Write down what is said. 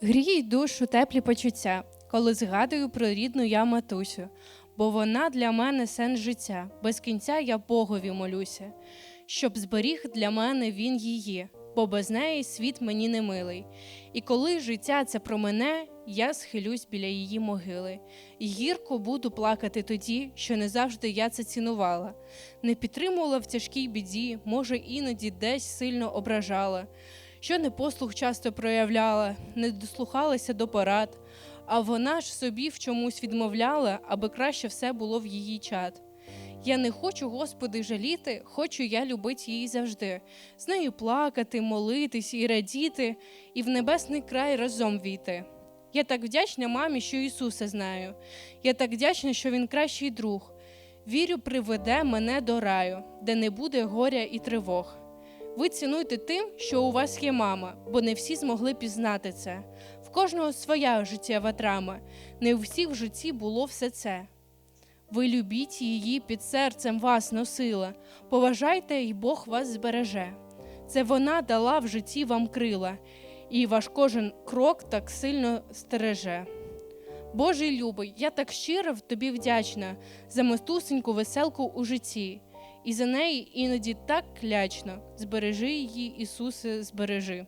Гріють душу теплі почуття, коли згадую про рідну я матусю, бо вона для мене сенс життя, без кінця я Богові молюся, щоб зберіг для мене він її, бо без неї світ мені не милий. І коли життя це про мене, я схилюсь біля її могили. І гірко буду плакати тоді, що не завжди я це цінувала, не підтримувала в тяжкій біді, може, іноді десь сильно ображала що непослух часто проявляла, не дослухалася до порад, а вона ж собі в чомусь відмовляла, аби краще все було в її чад. Я не хочу, Господи, жаліти, хочу я любити її завжди, з нею плакати, молитись і радіти, і в небесний край разом війти. Я так вдячна мамі, що Ісуса знаю. Я так вдячна, що Він кращий друг. Вірю, приведе мене до раю, де не буде горя і тривог. Ви цінуйте тим, що у вас є мама, бо не всі змогли пізнати це. В кожного своя життєва драма, не у всіх в житті було все це. Ви любіть її під серцем вас носила, поважайте, і Бог вас збереже. Це вона дала в житті вам крила, і ваш кожен крок так сильно стереже. Божий любий, я так щиро в тобі вдячна за матусеньку веселку у житті, і за неї іноді так клячно. Збережи її, Ісусе, збережи.